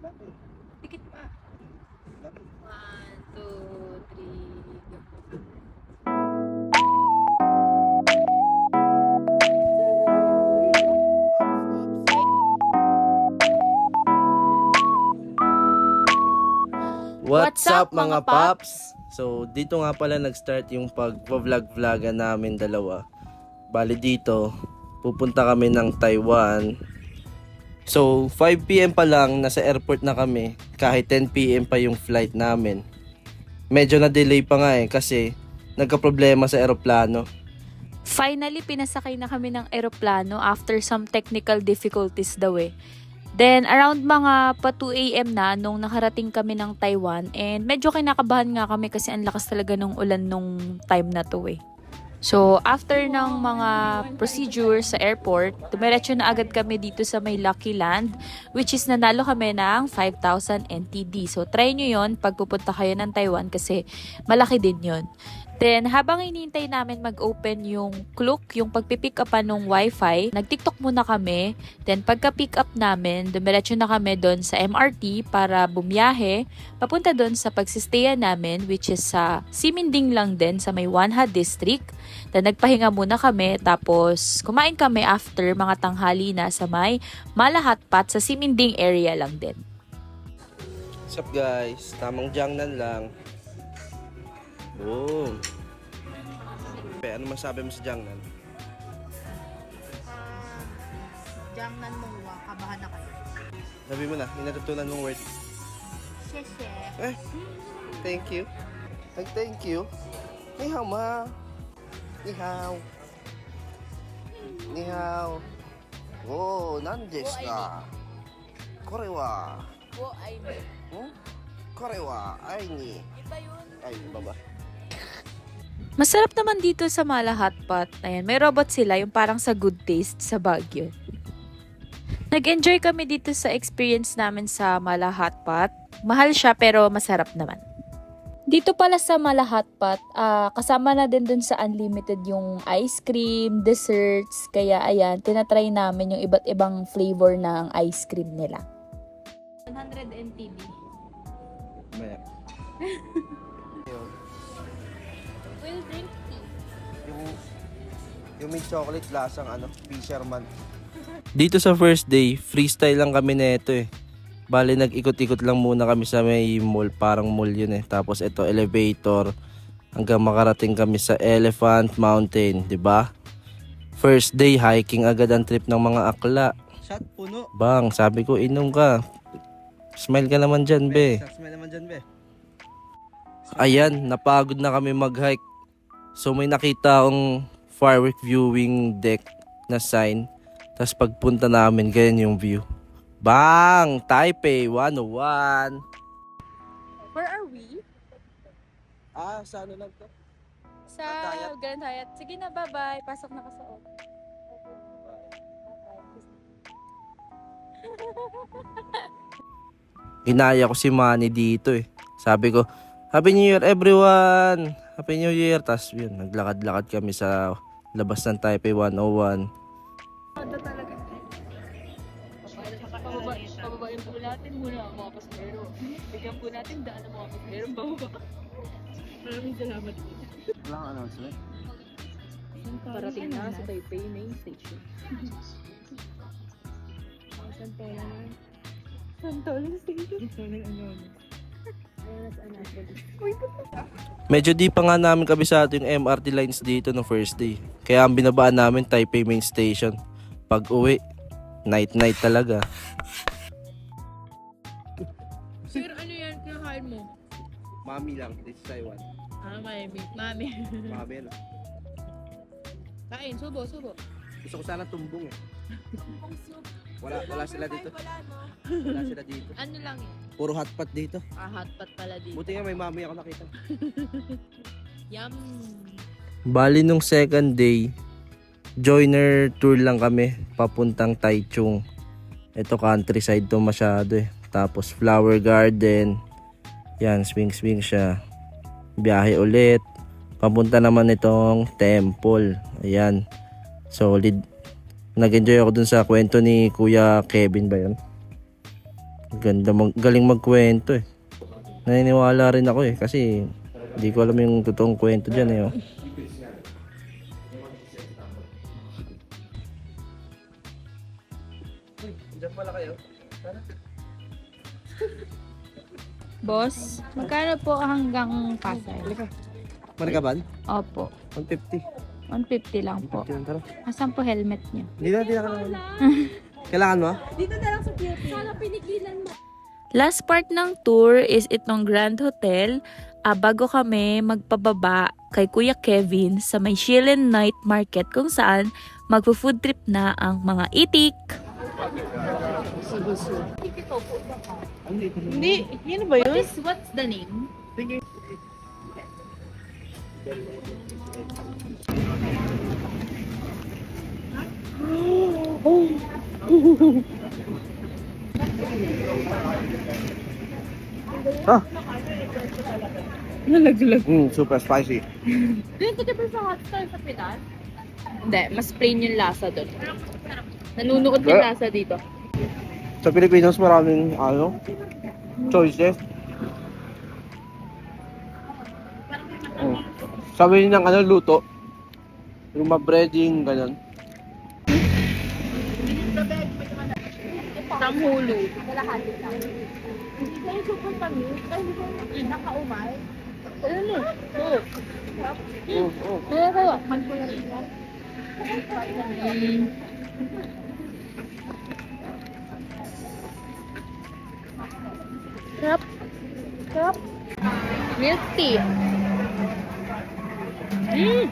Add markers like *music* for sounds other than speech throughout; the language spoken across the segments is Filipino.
Dikit pa. Bakit? One, two, three, go. What's up mga paps? So dito nga pala nag-start yung pag-vlog-vlogan namin dalawa. Bali dito, pupunta kami ng Taiwan. So 5pm pa lang, nasa airport na kami. Kahit 10pm pa yung flight namin. Medyo na-delay pa nga eh kasi nagka-problema sa aeroplano. Finally, pinasakay na kami ng eroplano after some technical difficulties daw eh. Then, around mga pa 2 a.m. na nung nakarating kami ng Taiwan and medyo kinakabahan nga kami kasi ang lakas talaga ng ulan nung time na to eh. So, after ng mga procedures sa airport, dumiretso na agad kami dito sa may Lucky Land, which is nanalo kami ng 5,000 NTD. So, try nyo yon pag pupunta kayo ng Taiwan kasi malaki din yon. Then, habang hinihintay namin mag-open yung Klook, yung pagpipick upan ng wifi, nag-tiktok muna kami. Then, pagka-pick up namin, dumiretso na kami doon sa MRT para bumiyahe, papunta doon sa pagsistayan namin, which is sa Siminding lang din, sa may Wanha District. Then, nagpahinga muna kami, tapos kumain kami after mga tanghali na sa may Malahatpat sa Siminding area lang din. What's up guys? Tamang jangnan lang. Boom. Pe, ano masabi mo sa jangnan? Jangnan mong wa, kabahan na kayo. Sabi mo na, yung natutunan mong word. Sheshe. Eh, thank you. Ay, thank you. Ni hao ma. Ni hao. Ni hao. Oh, nan desu ka? Kore wa. Wo ay may. Hmm? Kore wa ai ni. Iba yun. Ay, baba. Masarap naman dito sa Malahatpat. Ayan, may robot sila, yung parang sa good taste sa Baguio. Nag-enjoy kami dito sa experience namin sa Malahatpat. Mahal siya pero masarap naman. Dito pala sa Malahatpat, ah, kasama na din dun sa unlimited yung ice cream, desserts. Kaya ayan, tinatry namin yung iba't ibang flavor ng ice cream nila. 100 NTD. Maya. *laughs* Yung, may chocolate lasang ano, fisherman. Dito sa first day, freestyle lang kami neto eh. Bale, nag-ikot-ikot lang muna kami sa may mall. Parang mall yun eh. Tapos ito, elevator. Hanggang makarating kami sa Elephant Mountain, di ba? First day, hiking agad ang trip ng mga akla. Shot puno. Bang, sabi ko, inom ka. Smile ka naman dyan, be. Smile naman dyan, be. Ayan, napagod na kami mag-hike. So may nakita akong firework viewing deck na sign. Tapos pagpunta namin, ganyan yung view. Bang! Taipei 101! Where are we? Ah, sa ano lang to? Sa Grand Hyatt. Grand Hyatt. Sige na, bye-bye. Pasok na ka sa office. Ginaya ko si Manny dito eh. Sabi ko, Happy New Year everyone! Happy New Year! Tapos yun, naglakad-lakad kami sa labas ng Taipei 101. Pababa, pababain po natin muna ang mga pasahero. Bigyan po natin daan ang mga pasahero. Bababa. Maraming salamat po. Wala kang announcement. Parating na sa Taipei main station. Santolan na. Santolan station? Santolan ano? Medyo di pa nga namin kabisado yung MRT lines dito no first day. Kaya ang binabaan namin Taipei Main Station. Pag uwi, night-night talaga. Sir, ano yan? Kinakain mo? Mami lang, this is Taiwan. Ah, mami. Mami. Mami ano? Kain, subo, subo. Gusto ko sana tumbong eh. *laughs* Wala, wala sila dito. Wala sila dito. Ano lang yan? Puro hotpot dito. Ah, hotpot pala dito. Buti nga may mami ako nakita. *laughs* Yum! Bali nung second day, joiner tour lang kami papuntang Taichung. Ito countryside to masyado eh. Tapos flower garden. Yan, swing swing siya. Biyahe ulit. Papunta naman itong temple. Ayan. Solid. Nag-enjoy ako dun sa kwento ni Kuya Kevin ba yun? Ganda, mag, galing magkwento eh. Naniniwala rin ako eh kasi hindi ko alam yung totoong kwento dyan eh. Oh. Boss, magkano po hanggang Pasay? Marikaban? Opo, 150. 150 lang po. Yun, tara. Asan po helmet niyo? Hindi na, hindi na kailangan. Kailangan mo? Last part ng tour is itong Grand Hotel. Ah, bago kami magpababa kay Kuya Kevin sa may Shilin Night Market kung saan magpo-food trip na ang mga itik. Hindi, yun ba yun? what's the name? *laughs* Ah, Nalaglag. mm, super spicy. Dito ka ba sa hotstar sa Pinas? Hindi, mas plain yung lasa doon. Nanunuot yung lasa dito. Sa Pilipinas maraming, ano, choices. Mm. Sabi niya ng ano, luto. Yung ma-breading, ganun. Tanghulo. Ano mo? Oo. Mm, mm. Kaya kayo. Mm. Sarap. Sarap. Milk tea. Mm.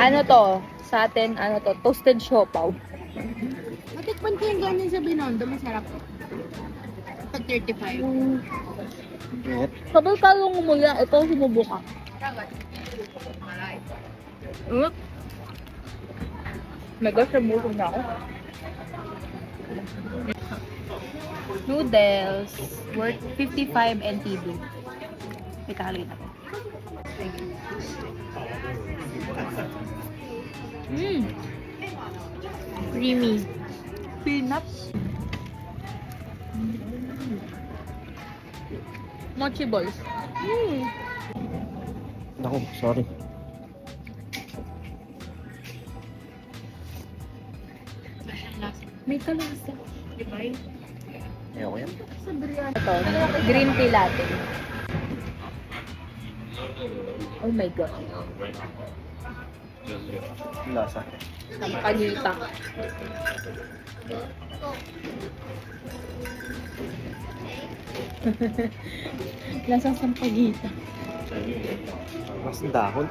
Ano to? Sa atin, ano to? Toasted siopaw. Matikman ko yung ganyan sa Binondo, masarap. Pag 35. Init. Sabay kalong umula, ito sumubo ka. Mm. My gosh, nabusog na ako. Noodles worth 55 NTD. May kakalagay na ko. Mmm. Creamy. Peanuts. Mochi balls. Mmm. Naku, sorry. May kalasa. Ayoko yan. Ito, green tea latte. Oh my God. Lasa. Sampagita. *laughs* Lasang sampagita. Mas dahon.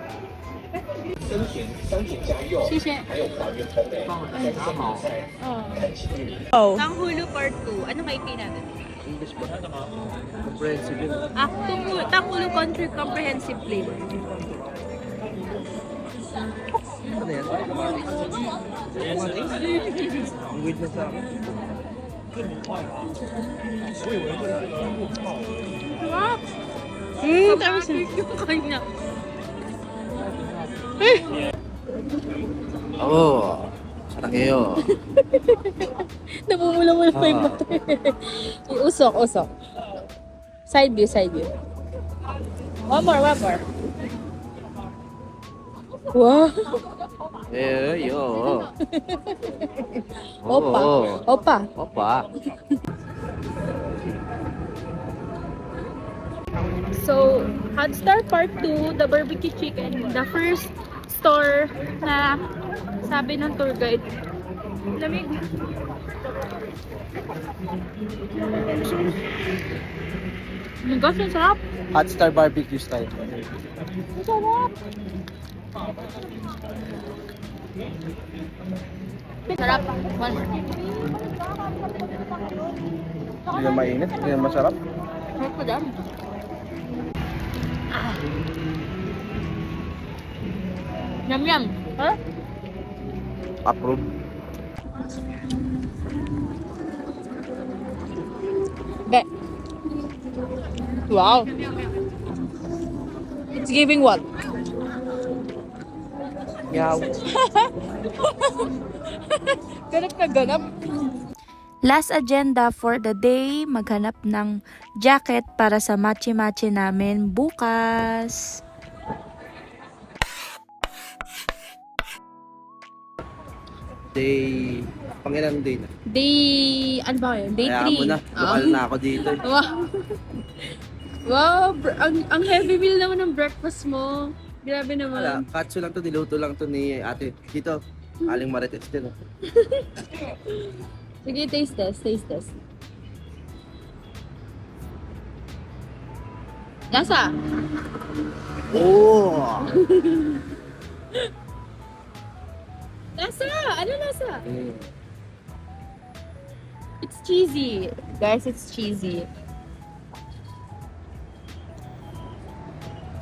Oh. Tanghulo Part 2. Ano kayo natin? English ba? Comprehensive yun. Ah, Tanghulo Country Comprehensive Flavor. Ang weird na sa akin. Kanya. Oo. Sarang kayo. Namumula-mula pa yung usok, usok. Side view, side view. One more, one more. Wow. Eh, yo. *laughs* Opa. Oo. Opa. Opa. So, Hot Star Part 2, the barbecue chicken, the first store na sabi ng tour guide. Lamig. Oh my gosh, ang sarap. Hot Star Barbecue style. Ang sarap. Sarap. One more. Hindi na mainit, hindi na masarap. Sarap pa dyan. Yum yum. Ha? Approve. Be. Wow. It's giving what? Yaw. *laughs* Ganap na ganap. Last agenda for the day, maghanap ng jacket para sa matchi-matchi namin bukas. Day, pangilan day na. Day, ano ba yun? Day Kaya 3. mo na, bukal na ako dito. *laughs* Wow. Wow, br- ang, ang heavy meal naman ng breakfast mo. Grabe Wala, naman. katso lang to, niluto lang to ni ate. Dito, aling marites din. oh. *laughs* Sige, taste test, taste test. Lasa? Oh! *laughs* Lasa! Ano lasa? Mm. It's cheesy. Guys, it's cheesy.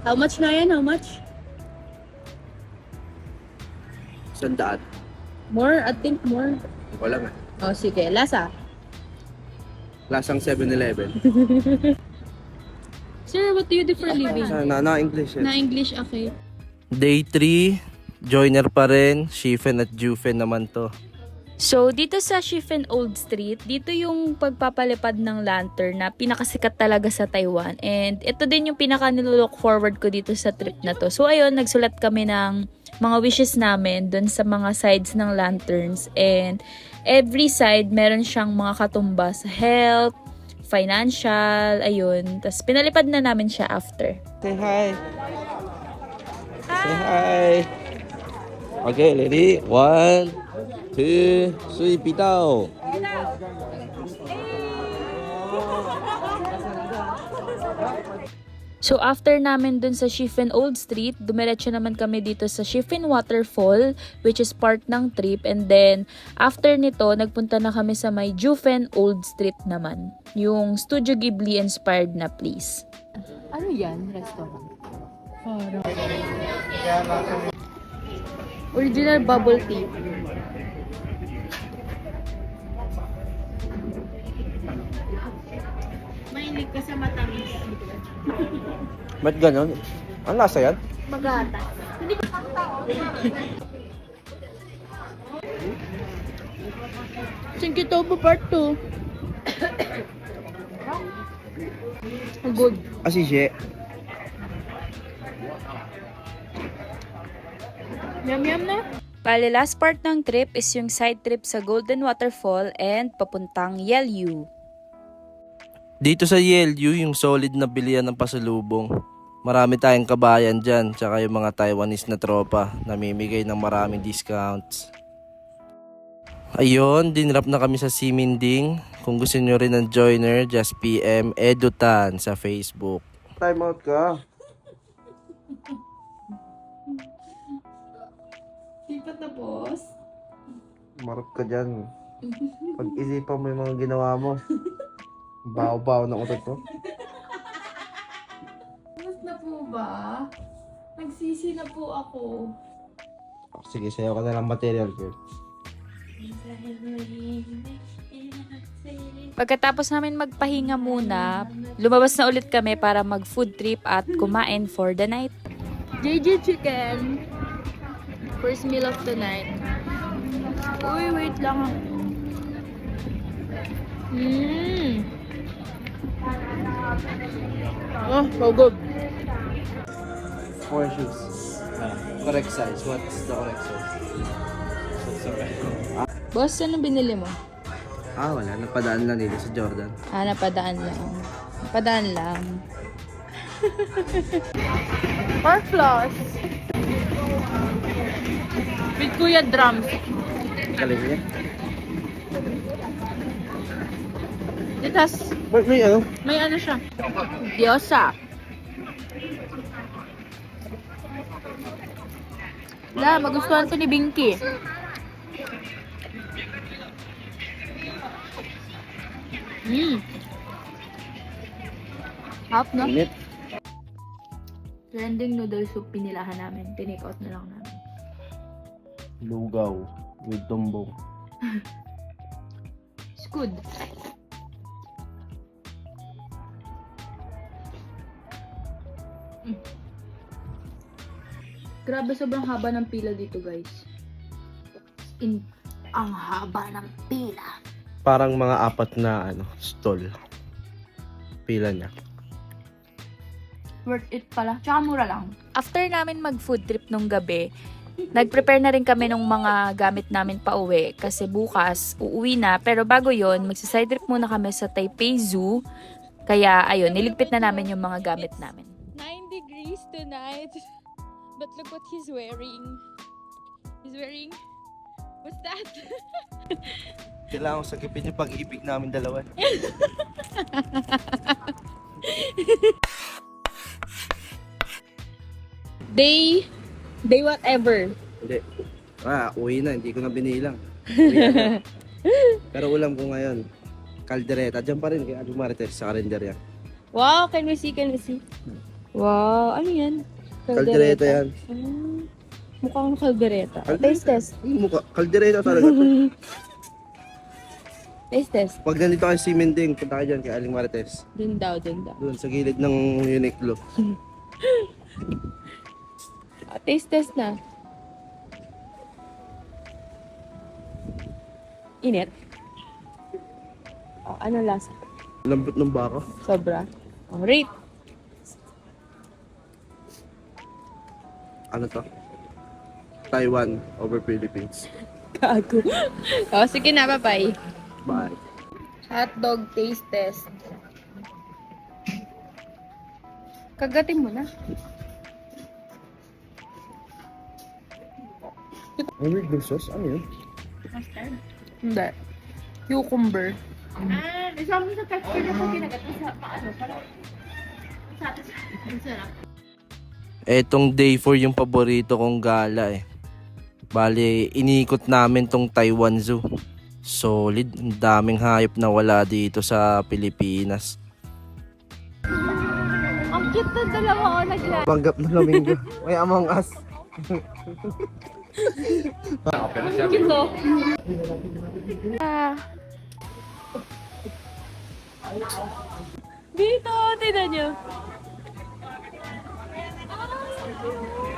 How much na yan? How much? Sandaan. More? I think more. Wala nga. Oh, sige. Lasa? Lasang 7-Eleven. *laughs* Sir, what do you do for a living? Na, na English eh. Na English, okay. Day 3, joiner pa rin. Shifen at Jufen naman to. So, dito sa Shifen Old Street, dito yung pagpapalipad ng lantern na pinakasikat talaga sa Taiwan. And ito din yung pinaka nilook forward ko dito sa trip na to. So, ayun, nagsulat kami ng mga wishes namin dun sa mga sides ng lanterns. And every side, meron siyang mga katumba sa health, financial, ayun. Tapos pinalipad na namin siya after. Say hi. Say hi. Okay, ready? One, two, three, bitaw. *laughs* So after namin dun sa Shifen Old Street, dumiretso naman kami dito sa Shifen Waterfall which is part ng trip and then after nito nagpunta na kami sa may Jufen Old Street naman, yung Studio Ghibli inspired na place. Ano yan? Restaurant? Original bubble tea. Mahilig ka sa matamis. Ba't ganon? Ang lasa yan? Magata. Chinkitobo part 2. Good. Asisye. Yum yum na. Bale, last part ng trip is yung side trip sa Golden Waterfall and papuntang Yelyu. Dito sa Yelyu, yung solid na bilian ng pasalubong. Marami tayong kabayan dyan, tsaka yung mga Taiwanese na tropa, namimigay ng maraming discounts. Ayun, dinrap na kami sa Siminding. Kung gusto nyo rin ng joiner, just PM Edutan sa Facebook. Time out ka. Di pa tapos? Marap ka dyan. Pag-isipan mo yung mga ginawa mo. *laughs* Baw-baw na utot to. Tapos na po ba? Nagsisi na po ako. Sige, sayo ka na lang material, girl. Pagkatapos namin magpahinga muna, lumabas na ulit kami para mag food trip at kumain for the night. JJ Chicken. First meal of the night. Uy, wait lang. Mmm. Oh, so good. Four shoes. correct size. What's the correct size? Boss, ano binili mo? Ah, wala. Napadaan lang dito sa Jordan. Ah, napadaan lang. Napadaan lang. *laughs* Park floss. With Kuya Drums. Galing niya. It has, May, may ano? may ano siya. Diyosa. La, magustuhan to ni Binky. Mmm. Half na. Init. Trending noodle soup pinilahan namin. Tinake out na lang namin. Lugaw. With tumbong. It's *laughs* good. Mm. Grabe sobrang haba ng pila dito guys. In ang haba ng pila. parang mga apat na ano, stall. Pila niya. Worth it pala. Tsaka mura lang. After namin mag-food trip nung gabi, nag-prepare na rin kami ng mga gamit namin pa uwi kasi bukas uuwi na. Pero bago yon magsaside trip muna kami sa Taipei Zoo. Kaya ayun, niligpit na namin yung mga gamit namin. 9 degrees tonight. *laughs* But look what he's wearing. He's wearing... What's that? *laughs* Kailangan sagipin yung pag-ibig namin dalawa. *laughs* Day... Day whatever. Hindi. Ah, uwi na. Hindi ko na binilang. Uwi na. Pero ulam ko ngayon, kaldereta. Diyan pa rin kay Ate Marites sa karinderya. Wow, can we see, can we see? Wow, ano yan? Kaldereta yan. Ah, mukhang kaldereta. Kaldereta. Taste test. Yung mukha, kaldereta talaga. to. *laughs* Taste test. Pag nandito kayo si Mending, punta kayo dyan kay Aling Marites. Dun daw, dun daw. Doon sa gilid ng Uniqlo. *laughs* Ah, taste test na. Init. Oh, ano lasa? Lambot ng baka. Sobra. Oh, rate. Ano to? Taiwan over Philippines. Gago. oh, sige na, bye-bye. Bye. Hotdog taste test. Kagatin mo na. May weird ng sauce? Ano yun? Hindi. Cucumber. Ah, isa mo sa texture na pag kinagat sa paano, parang sa sarap. Etong day 4 yung paborito kong gala eh. Bali, inikot namin tong Taiwan Zoo. Solid, ang daming hayop na wala dito sa Pilipinas. Ang cute ng dalawa ko nagla. Panggap na Flamingo. May Among Us. Cute to. Dito, tinan nyo.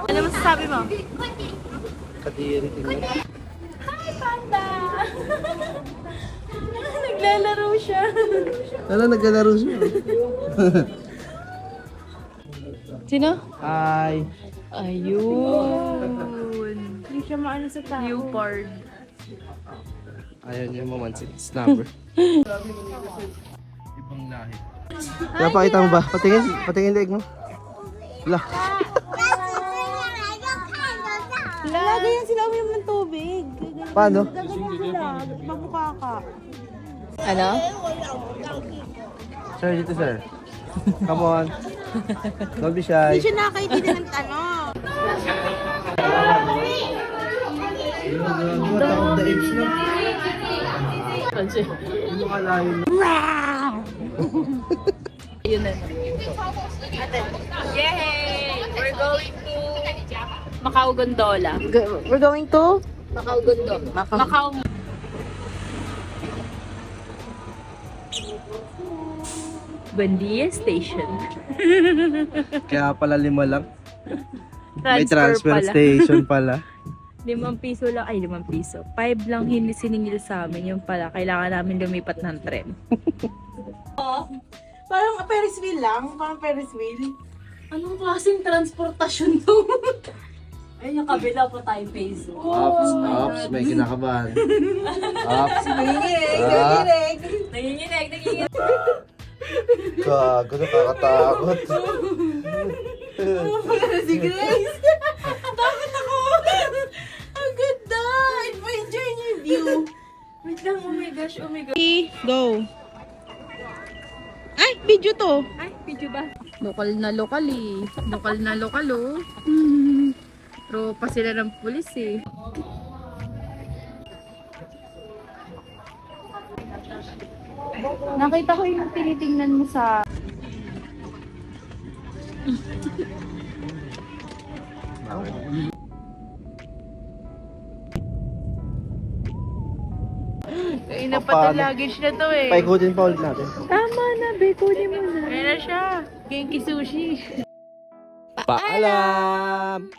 Ano masasabi mo? Kadiri tingnan. Hi, Panda! *laughs* Naglalaro siya. Ano naglalaro siya? Sino? Hi. Ayun. Hindi siya maano sa tao. Leopard. Ayaw niya mamansin. Snapper. Ibang lahi. *laughs* Napakita mo ba? Patingin, patingin leeg mo. Lah. Lagi yan sila uminom ng tubig. Paano? Gaganyan sila. Mabuka ka. Ano? Sir, dito sir. Come on. Don't be shy. Hindi siya nakakaintindi ng tanong. Takot *laughs* na na. Yay! We're going to Macau Gondola. We're going to? Macau Gondola. Macau. Macau. Buendia Station. *laughs* Kaya pala lima lang. May Transfer transfer pala. station *laughs* pala. Limang piso lang, ay limang piso. Five lang hindi siningil sa amin. Yung pala, kailangan namin lumipat ng tren. *laughs* Parang Ferris wheel lang. Parang Ferris wheel. Anong klaseng transportasyon to? *laughs* Ayun yung kabila po tayo peso. Ops, ops, may kinakabahan. *laughs* Ops. Nanginginig, Ah. nanginginig. Nanginginig, nanginginig. Gago, nakakatakot. si Grace. Bakit ako? Ang ganda. Enjoy niyo yung view. Wait lang, oh my gosh, oh my gosh. Go. Ay, video to. Ay, video ba? Lokal na lokal eh. Lokal na lokal oh. Tropa sila ng pulis eh. Nakita ko yung tinitingnan mo sa... Ay, napat Paano? luggage na to eh. Paikutin pa ulit natin. Tama na, be. Kunin mo na. Ayan na siya. Genki Sushi. Paalam!